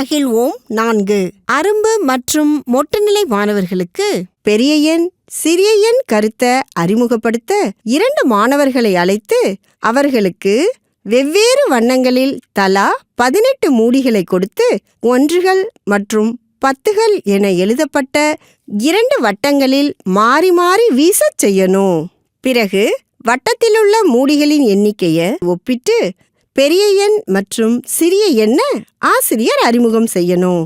மகிழ்வோம் நான்கு. அரும்பு மற்றும் மொட்டுநிலை மாணவர்களுக்கு பெரிய எண் சிறிய எண் கருத்தை அறிமுகப்படுத்த இரண்டு மாணவர்களை அழைத்து அவர்களுக்கு வெவ்வேறு வண்ணங்களில் தலா பதினெட்டு மூடிகளை கொடுத்து ஒன்றுகள் மற்றும் பத்துகள் என எழுதப்பட்ட இரண்டு வட்டங்களில் மாறி மாறி வீசச் செய்யணும். பிறகு வட்டத்திலுள்ள மூடிகளின் எண்ணிக்கையை ஒப்பிட்டு பெரிய எண் மற்றும் சிறிய எண்ண ஆசிரியர் அறிமுகம் செய்யணும்.